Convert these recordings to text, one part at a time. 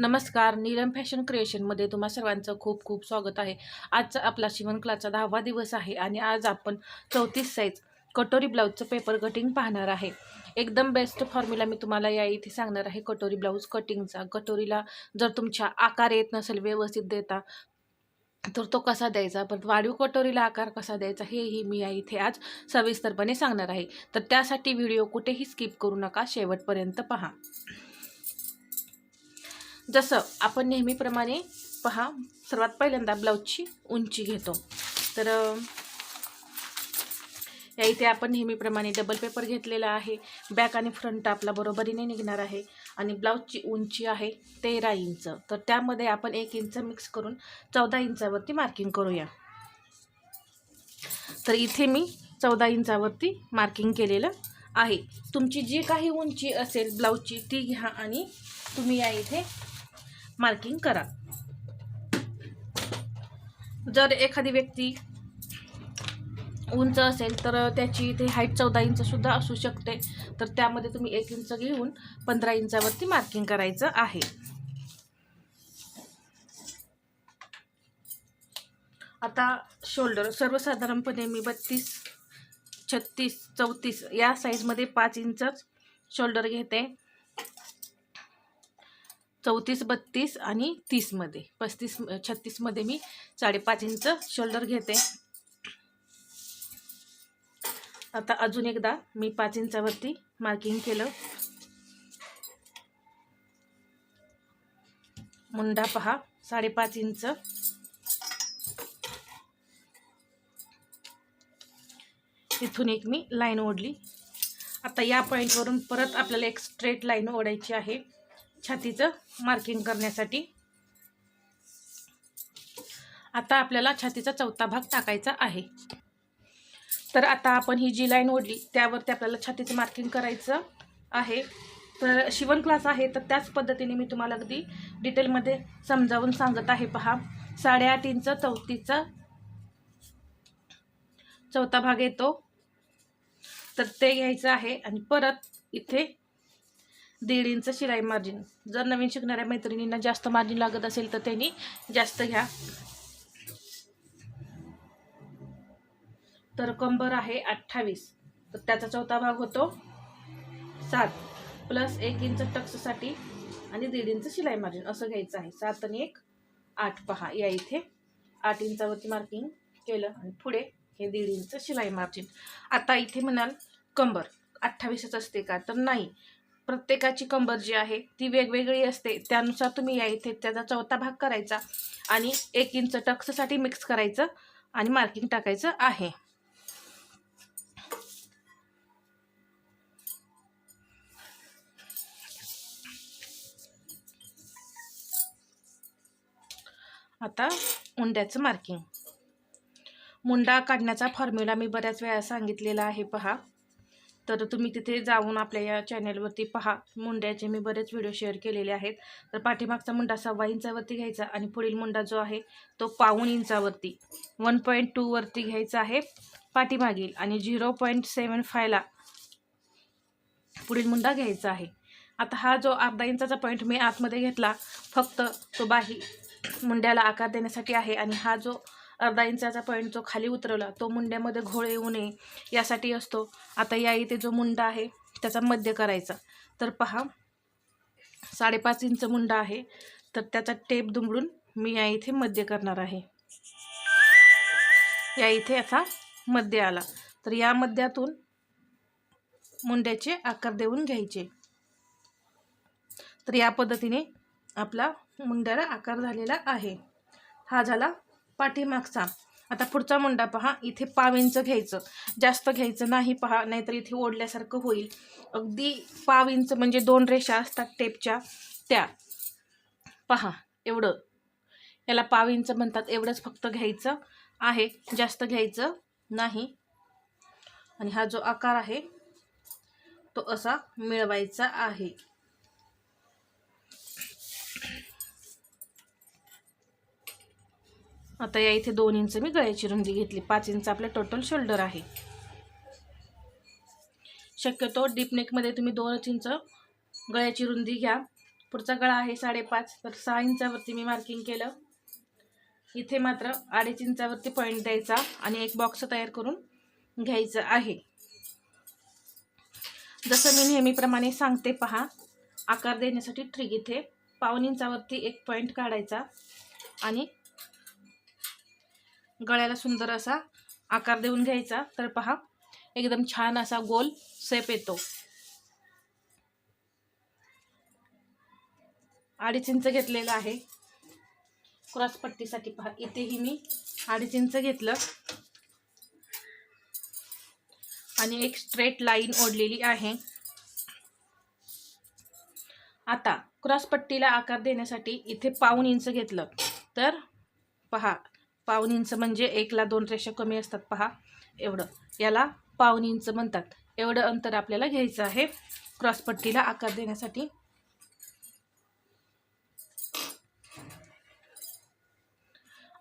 नमस्कार नीलम फॅशन क्रिएशनमध्ये तुम्हा सर्वांचं खूप खूप स्वागत आहे. आजचा आपला शिवण क्लासचा दहावा दिवस आहे आणि आज आपण चौतीस साईज कटोरी ब्लाऊजचं पेपर कटिंग पाहणार आहे. एकदम बेस्ट फॉर्म्युला मी तुम्हाला या इथे सांगणार आहे. कटोरी ब्लाऊज कटिंगचा कटोरीला जर तुमच्या आकार येत नसेल व्यवस्थित देता तर तो कसा द्यायचा? पण वाढीव कटोरीला आकार कसा द्यायचा? हेही मी या इथे आज सविस्तरपणे सांगणार आहे. तर त्यासाठी व्हिडिओ कुठेही स्किप करू नका शेवटपर्यंत पहा. जसं आपण नेहमीप्रमाणे पहा सर्वात पहिल्यांदा ब्लाऊजची उंची घेतो. तर या इथे आपण नेहमीप्रमाणे डबल पेपर घेतलेला आहे. बॅक आणि फ्रंट आपला बरोबरीने निघणार आहे. आणि ब्लाऊजची उंची आहे तेरा इंच. तर त्यामध्ये आपण एक इंच मिक्स करून चौदा इंचावरती मार्किंग करूया. तर इथे मी चौदा इंचावरती मार्किंग केलेलं आहे. तुमची जी काही उंची असेल ब्लाऊजची ती घ्या आणि तुम्ही या इथे मार्किंग करा. जर एखादी व्यक्ती उंच असेल तर त्याची ते हाईट चौदा इंचसुद्धा असू शकते. तर त्यामध्ये तुम्ही एक इंच घेऊन पंधरा इंचावरती मार्किंग करायचं आहे. आता शोल्डर सर्वसाधारणपणे मी बत्तीस छत्तीस चौतीस या साईजमध्ये पाच इंचच शोल्डर घेते. चौतीस बत्तीस आणि तीसमध्ये पस्तीस छत्तीसमध्ये मी साडेपाच इंच शोल्डर घेते. आता अजून एकदा मी पाच इंचावरती मार्किंग केलं. मुंडा पहा साडेपाच इंच. इथून एक मी लाईन ओढली. आता या पॉईंटवरून परत आपल्याला एक स्ट्रेट लाईन ओढायची आहे. छातीचं मार्किंग करण्यासाठी. आता आपल्याला छातीचा चौथा भाग टाकायचा आहे. तर आता आपण ही जी लाईन ओढली त्यावरती आपल्याला छातीचं मार्किंग करायचं आहे. तर शिवण क्लास आहे तर त्याच पद्धतीने मी तुम्हाला अगदी डिटेलमध्ये समजावून सांगत आहे. पहा साडेआठ इंच चौथीचा चौथा भाग येतो. तर ते घ्यायचं आहे आणि परत इथे दीड इंच शिलाई मार्जिन जर नवीन शिकणाऱ्या मैत्रिणींना जास्त मार्जिन लागत असेल तर त्यांनी जास्त घ्या तर कंबर आहे अठ्ठावीस. तर त्याचा चौथा भाग होतो सात. प्लस एक इंच टक्ससाठी आणि दीड इंच शिलाई मार्जिन असं घ्यायचं आहे. सात आणि एक आठ. पहा या इथे आठ इंचावरती मार्किंग केलं आणि पुढे हे दीड इंच शिलाई मार्जिन आता इथे म्हणाल कंबर. अठ्ठावीसच असते का? तर नाही. प्रत्येकाची कंबर जी आहे ती वेगवेगळी असते. त्यानुसार तुम्ही या इथे त्याचा चौथा भाग करायचा आणि एक इंच टक्ससाठी मिक्स करायचं आणि मार्किंग टाकायचं आहे. आता मुंड्याचं मार्किंग मुंडा काढण्याचा फॉर्म्युला मी बऱ्याच वेळा सांगितलेला आहे पहा. तर तुम्ही तिथे जाऊन आपल्या या चॅनेलवरती पहा. मुंड्याचे मी बरेच व्हिडिओ शेअर केलेले आहेत. तर पाठीमागचा मुंडा सव्वा इंचावरती घ्यायचा आणि पुढील मुंडा जो आहे तो पाऊण इंचावरती. वन पॉईंट टूवरती घ्यायचा आहे. पाठीमागील आणि झिरो पॉईंट सेवन फायला पुढील मुंडा घ्यायचा आहे. आता हा जो अर्धा इंचाचा पॉईंट मी आतमध्ये घेतला फक्त तो बाही मुंड्याला आकार देण्यासाठी आहे आणि हा जो अर्धा इंचाचा पॉईंट जो खाली उतरवला तो मुंड्यामध्ये घोळ येऊ नये यासाठी असतो. आता या इथे जो मुंडा आहे त्याचा मध्य करायचा. तर पहा साडेपाच इंच मुंडा आहे. तर त्याचा टेप दुमडून मी या इथे मध्य करणार आहे. या इथे असा मध्य आला. तर या मध्यातून मुंड्याचे आकार देऊन घ्यायचे. तर या पद्धतीने आपला मुंड्याला आकार झालेला आहे. हा झाला पाठीमागचा. आता पुढचा मुंडा पहा. इथे पाव इंच घ्यायचं. जास्त घ्यायचं नाही पहा. नाहीतर इथे ओढल्यासारखं होईल. अगदी पाव इंच म्हणजे दोन रेषा असतात टेपच्या. त्या. पहा. एवढं. याला पाव इंच म्हणतात. एवढंच फक्त घ्यायचं आहे. जास्त घ्यायचं नाही. आणि हा जो आकार आहे तो असा मिळवायचा आहे. आता या इथे दोन इंच मी गळ्याची रुंदी घेतली. पाच इंच आपलं टोटल शोल्डर आहे. शक्यतो डीपनेकमध्ये तुम्ही दोनच इंच गळ्याची रुंदी घ्या. पुढचा गळा आहे साडेपाच. तर सहा इंचावरती मी मार्किंग केलं. इथे मात्र अडीच इंचावरती पॉईंट द्यायचा आणि एक बॉक्स तयार करून घ्यायचं आहे. जसं मी नेहमीप्रमाणे सांगते पहा आकार देण्यासाठी ट्रिक इथे पाऊन इंचावरती एक पॉईंट काढायचा आणि गळ्याला सुंदर असा आकार देऊन घ्यायचा. तर पहा एकदम छान असा गोल सेप येतो. अडीच इंच घेतलेलं आहे. क्रॉसपट्टीसाठी पहा इथेही मी अडीच इंच घेतलं. आणि एक स्ट्रेट लाईन ओढलेली आहे. आता क्रॉसपट्टीला आकार देण्यासाठी इथे पाऊन इंच घेतलं. तर पहा पाऊन इंच म्हणजे एकला दोन रेषा कमी असतात पहा. एवढं. याला पाऊन इंच म्हणतात. एवढं अंतर आपल्याला घ्यायचं आहे. क्रॉसपट्टीला आकार देण्यासाठी.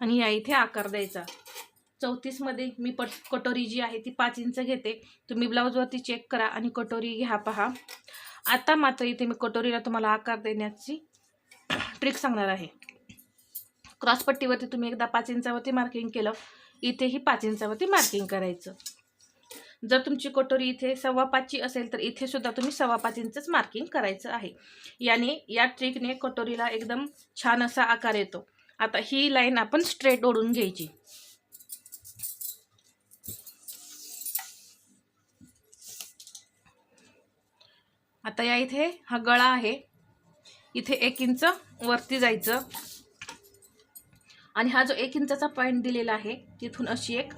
आणि या इथे आकार द्यायचा. चौतीसमध्ये मी पट कटोरी जी आहे ती पाच इंच घेते. तुम्ही ब्लाऊजवरती चेक करा आणि कटोरी घ्या पहा. आता मात्र इथे मी कटोरीला तुम्हाला आकार देण्याची ट्रिक सांगणार आहे. क्रॉसपट्टीवरती तुम्ही एकदा पाच इंचावरती मार्किंग केलं इथेही पाच इंचावरती मार्किंग करायचं. जर तुमची कटोरी इथे सव्वा पाचची असेल तर इथे सुद्धा तुम्ही सव्वा पाच इंचच मार्किंग करायचं आहे. याने या ट्रिकने कटोरीला एकदम छान असा आकार येतो. आता ही लाईन आपण स्ट्रेट ओढून घ्यायची. आता या इथे हा गळा आहे. इथे एक इंच वरती जायचं. आणि हा जो एक इंचाचा पॉईंट दिलेला आहे तिथून अशी एक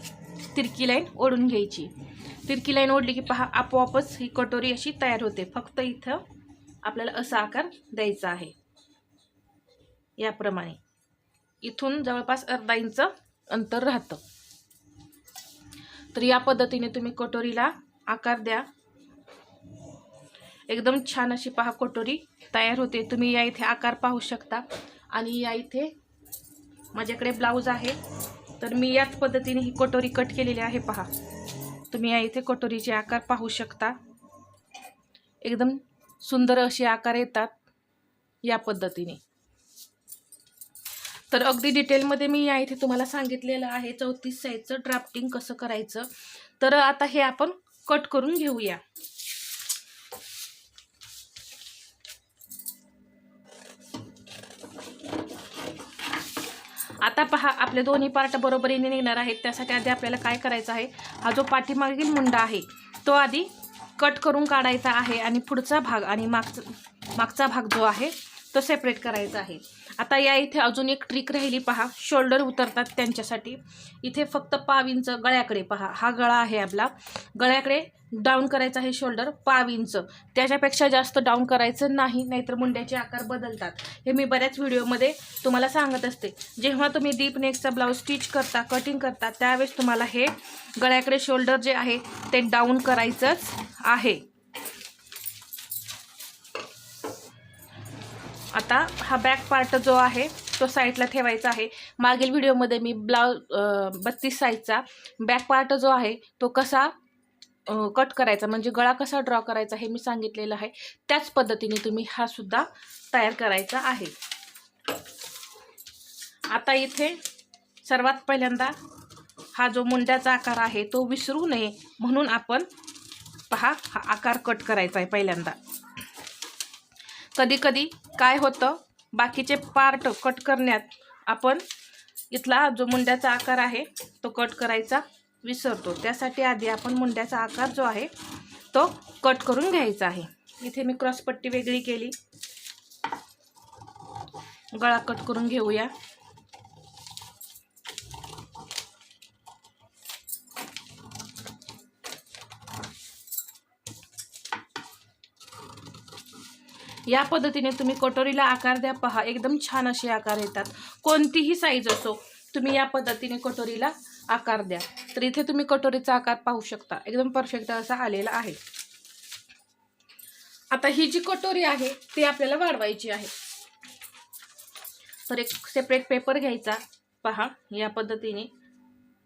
तिरकी लाईन ओढून घ्यायची. तिरकी लाईन ओढली की पहा आपोआपच ही कटोरी अशी तयार होते. फक्त इथं आपल्याला असा आकार द्यायचा आहे. याप्रमाणे. इथून जवळपास अर्धा इंच अंतर राहतं. तर या पद्धतीने तुम्ही कटोरीला आकार द्या. एकदम छान अशी पहा कटोरी तयार होते. तुम्ही या इथे आकार पाहू शकता. आणि या इथे माझ्याकडे ब्लाऊज आहे. तर मी याच पद्धतीने ही कटोरी कट केलेली आहे पहा. तुम्ही या इथे कटोरीचे आकार पाहू शकता. एकदम सुंदर असे आकार येतात या पद्धतीने. तर अगदी डिटेलमध्ये मी या इथे तुम्हाला सांगितलेलं आहे चौतीस साईजचं ड्राफ्टिंग कसं करायचं. तर आता हे आपण कट करून घेऊया. आता पहा आपले दोन्ही पार्ट बरोबरीने निघणार आहेत. त्यासाठी आधी आपल्याला काय करायचं आहे? हा जो पाठीमागील मुंडा आहे तो आधी कट करून काढायचा आहे आणि पुढचा भाग आणि मागचा मागचा भाग जो आहे तो सेपरेट करायचा आहे. आता या इथे अजून एक ट्रिक राहिली पहा. शोल्डर उतरतात त्यांच्यासाठी. इथे फक्त पाव इंच गळ्याकडे पहा. हा गळा आहे आपला. गळ्याकडे डाऊन करायचा आहे शोल्डर पाव इंच त्याच्यापेक्षा जास्त डाऊन करायचं नाही नाहीतर मुंड्याचे आकार बदलतात. हे मी बऱ्याच व्हिडिओमध्ये तुम्हाला सांगत असते. जेव्हा तुम्ही डीप नेकचा ब्लाऊज स्टिच करता कटिंग करता त्यावेळेस तुम्हाला हे गळ्याकडे शोल्डर जे आहे ते डाऊन करायचंच आहे. आता हा बॅक पार्ट जो आहे तो साईडला ठेवायचा आहे. मागील व्हिडिओमध्ये मी ब्लाऊज बत्तीस साईजचा बॅक पार्ट जो आहे तो कसा कट करायचा म्हणजे गळा कसा ड्रॉ करायचा हे मी सांगितलेलं आहे. त्याच पद्धतीने तुम्ही हा सुद्धा तयार करायचा आहे. आता इथे सर्वात पहिल्यांदा हा जो मुंड्याचा आकार आहे तो विसरू नये म्हणून आपण पहा हा आकार कट करायचा आहे पहिल्यांदा. कधी कधी काय होतं बाकीचे पार्ट कट करण्यात आपण इथला जो मुंड्याचा आकार आहे तो कट करायचा विसरतो. त्यासाठी आधी आपण मुंड्याचा आकार जो आहे तो कट करून घ्यायचा आहे. इथे मी क्रॉसपट्टी वेगळी केली. गळा कट करून घेऊया. या पद्धतीने तुम्ही कटोरीला आकार द्या. पहा एकदम छान असे आकार येतात. कोणतीही साईज असो तुम्ही या पद्धतीने कटोरीला आकार द्या. तर इथे तुम्ही कटोरीचा आकार पाहू शकता. एकदम परफेक्ट असा आलेला आहे. आता ही जी कटोरी आहे ती आपल्याला वाढवायची आहे. तर एक सेपरेट पेपर घ्यायचा. पहा या पद्धतीने.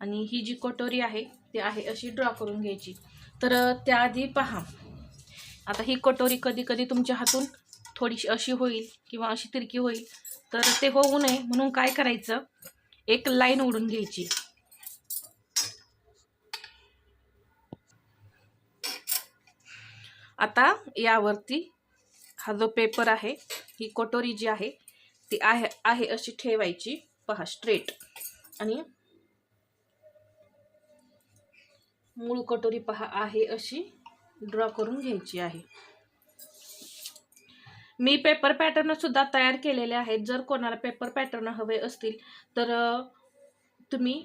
आणि ही जी कटोरी आहे ती आहे अशी ड्रॉ करून घ्यायची. तर त्याआधी पहा. आता ही कटोरी कधी कधी तुमच्या हातून थोडीशी अशी होईल किंवा अशी तिरकी होईल तर ते होऊ नये. म्हणून काय करायचं? एक लाईन ओढून घ्यायची. आता यावरती हा जो पेपर आहे ही कटोरी जी आहे ती आहे आहे अशी ठेवायची. पहा स्ट्रेट आणि मूळ कटोरी पहा आहे अशी ड्रॉ करून घ्यायची आहे. मी पेपर पॅटर्न सुद्धा तयार केलेले आहेत. जर कोणाला पेपर पॅटर्न हवे असतील तर तुम्ही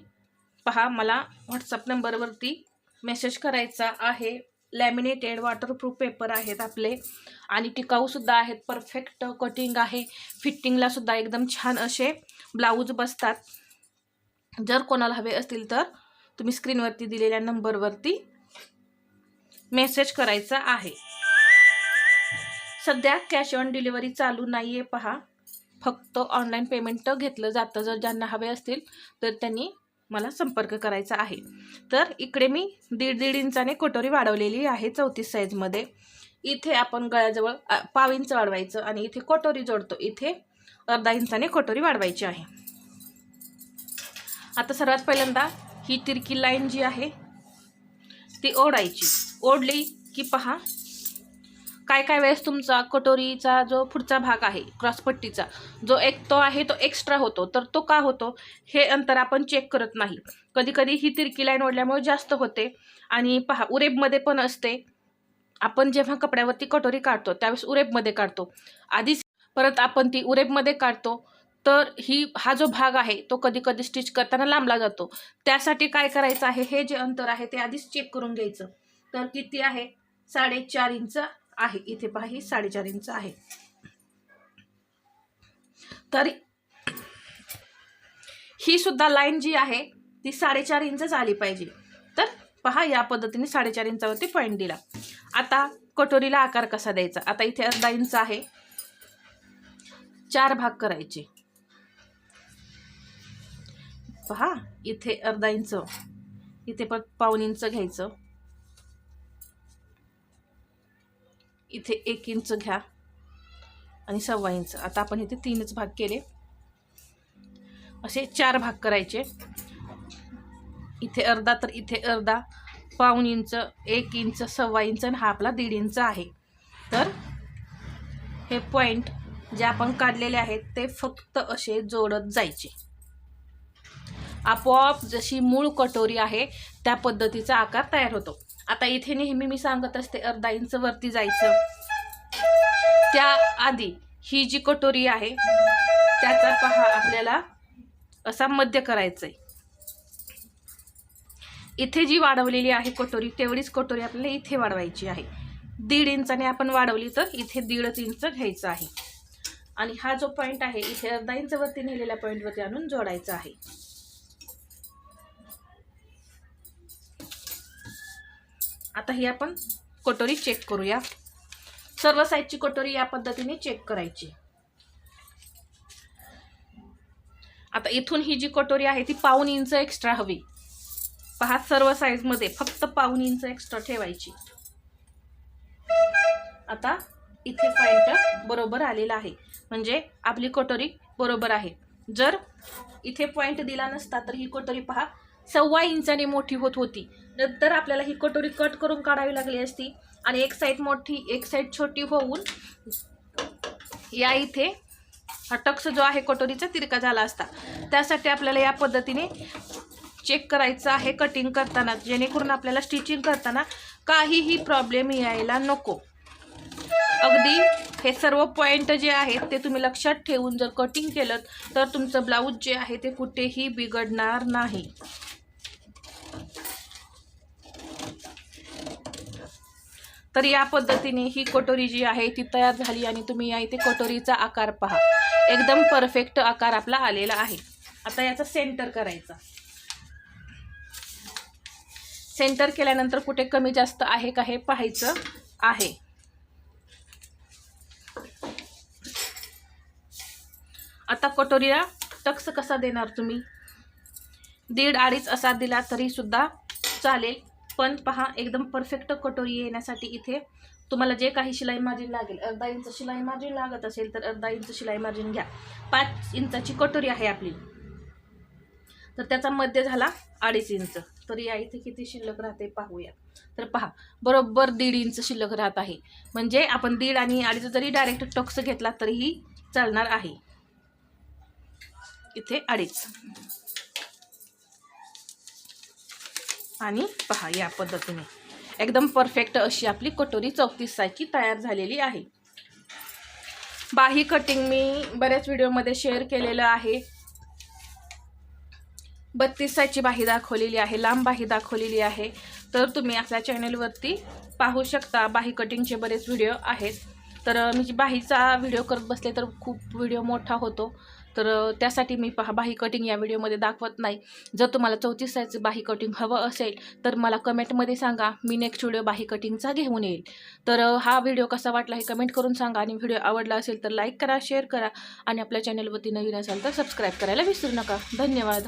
पहा मला व्हॉट्सअप नंबरवरती मेसेज करायचा आहे. लॅमिनेटेड वॉटरप्रूफ पेपर आहेत आपले. आणि टिकाऊसुद्धा आहेत. परफेक्ट कटिंग आहे. फिटिंगला सुद्धा एकदम छान असे ब्लाऊज बसतात. जर कोणाला हवे असतील तर तुम्ही स्क्रीनवरती दिलेल्या नंबरवरती मेसेज करायचा आहे. सध्या कॅश ऑन डिलिव्हरी चालू नाही आहे पहा. फक्त ऑनलाईन पेमेंट घेतलं जातं. जर ज्यांना हवे असतील तर त्यांनी मला संपर्क करायचा आहे. तर इकडे मी दीड दीड इंचाने कटोरी वाढवलेली आहे चौतीस साईजमध्ये इथे आपण गळ्याजवळ पाव इंच वाढवायचं आणि इथे कटोरी जोडतो. इथे अर्धा इंचाने कटोरी वाढवायची आहे. आता सर्वात पहिल्यांदा ही तिरकी लाईन जी आहे ती ओढायची. ओढली की पहा काय काय वेळेस तुमचा कटोरीचा जो पुढचा भाग आहे क्रॉसपट्टीचा जो एक तो आहे तो एक्स्ट्रा होतो. तर तो का होतो हे अंतर आपण चेक करत नाही. कधीकधी ही तिरकी लाईन ओढल्यामुळे जास्त होते. आणि पहा उरेबमध्ये पण असते. आपण जेव्हा कपड्यावरती कटोरी काढतो त्यावेळेस उरेबमध्ये काढतो. आधीच परत आपण ती उरेबमध्ये काढतो. तर ही हा जो भाग आहे तो कधी कधी स्टिच करताना लांबला जातो. त्यासाठी काय करायचं आहे हे जे अंतर आहे ते आधीच चेक करून घ्यायचं. तर किती आहे? साडेचार इंच आहे. इथे पहा ही साडेचार इंच आहे. तर ही सुद्धा लाईन जी आहे ती साडेचार इंच आली पाहिजे. तर पहा या पद्धतीने साडेचार इंचावरती पॉईंट दिला. आता कटोरीला आकार कसा द्यायचा? आता इथे अर्धा इंच आहे. चार भाग करायचे. पहा इथे अर्धा इंच. इथे पण पाऊन इंच घ्यायचं. इथे एक इंच घ्या आणि सव्वा इंच. आता आपण इथे तीनच भाग केले. असे चार भाग करायचे. इथे अर्धा तर इथे अर्धा पाऊन इंच एक इंच सव्वा इंच आणि हा आपला दीड इंच आहे. तर हे पॉईंट जे आपण काढलेले आहेत ते फक्त असे जोडत जायचे. आपोआप जशी मूळ कटोरी आहे त्या पद्धतीचा आकार तयार होतो. आता इथे नेहमी मी सांगत असते अर्धा इंच वरती जायचं. त्या आधी ही जी कटोरी आहे त्याचा पहा आपल्याला असा मध्य करायचा आहे इथे जी वाढवलेली आहे कटोरी तेवढीच कटोरी आपल्याला इथे वाढवायची आहे. दीड इंचाने आपण वाढवली तर इथे दीडच इंच घ्यायचं आहे. आणि हा जो पॉईंट आहे इथे अर्धा इंचवरती नेलेल्या पॉईंटवरती आणून जोडायचा आहे. आता ही आपण कटोरी चेक करूया. सर्व साईजची कटोरी या पद्धतीने चेक करायची. आता इथून ही जी कटोरी आहे ती पाऊन इंच एक्स्ट्रा हवी. पहा सर्व साईजमध्ये फक्त पाऊन इंच एक्स्ट्रा ठेवायची. आता इथे पॉईंट बरोबर आलेला आहे. म्हणजे आपली कटोरी बरोबर आहे. जर इथे पॉईंट दिला नसता तर ही कटोरी पहा सव्वा इंचाने मोठी होत होती. नंतर आपल्याला ही कटोरी कट करून काढावी लागली असती. आणि एक साईड मोठी एक साईड छोटी होऊन या इथे हा टक्स जो आहे कटोरीचा तिरका झाला असता. त्यासाठी आपल्याला या पद्धतीने चेक करायचं आहे कटिंग करताना जेणेकरून आपल्याला स्टिचिंग करताना काहीही प्रॉब्लेम यायला नको. अगदी हे सर्व पॉईंट जे आहेत ते तुम्ही लक्षात ठेवून जर कटिंग केलं तर तुमचं ब्लाऊज जे आहे ते कुठेही बिघडणार नाही. तर या पद्धतीने ही कटोरी जी आहे ती तयार झाली आणि तुम्ही या इथे कटोरीचा आकार पहा. एकदम परफेक्ट आकार आपला आलेला आहे. आता याचा सेंटर करायचा. सेंटर केल्यानंतर कुठे कमी जास्त आहे का हे पाहायचं आहे. आता कटोरीला टक्स कसा देणार तुम्ही? दीड अडीच असा दिला तरी सुद्धा चालेल. पण पहा एकदम परफेक्ट कटोरी येण्यासाठी इथे तुम्हाला जे काही शिलाई मार्जिन लागेल अर्धा इंच शिलाई मार्जिन लागत असेल तर अर्धा इंच शिलाई मार्जिन घ्या. पाच इंचाची कटोरी आहे आपली. तर त्याचा मध्य झाला अडीच इंच. तर या इथे किती शिल्लक राहते पाहूया. तर पहा बरोबर दीड इंच शिल्लक राहत आहे. म्हणजे आपण दीड आणि अडीच जरी डायरेक्ट टक्स घेतला तरीही चालणार आहे. इथे अडीच. आणि पहा या पद्धतीने. एकदम परफेक्ट अशी आपली कटोरी चौतीस सायची तयार झालेली आहे. बाही कटिंग मी बऱ्याच व्हिडिओमध्ये शेअर केलेलं आहे. बत्तीस सायची बाही दाखवलेली आहे लांब बाही दाखवलेली आहे. तर तुम्ही आपल्या चॅनेलवरती पाहू शकता बाही कटिंगचे बरेच व्हिडिओ आहेत. तर मी बाहीचा व्हिडिओ करत बसले तर खूप व्हिडिओ मोठा होतो. तर त्यासाठी मी पहा बाही कटिंग या व्हिडिओमध्ये दाखवत नाही. जर तुम्हाला चौतीस साईजचं बाही कटिंग हवं असेल तर मला कमेंटमध्ये सांगा. मी नेक्स्ट व्हिडिओ बाही कटिंगचा घेऊन येईल. तर हा व्हिडिओ कसा वाटला हे कमेंट करून सांगा. आणि व्हिडिओ आवडला असेल तर लाईक करा शेअर करा. आणि आपल्या चॅनलवरती नवीन असाल तर सबस्क्राईब करायला विसरू नका. धन्यवाद.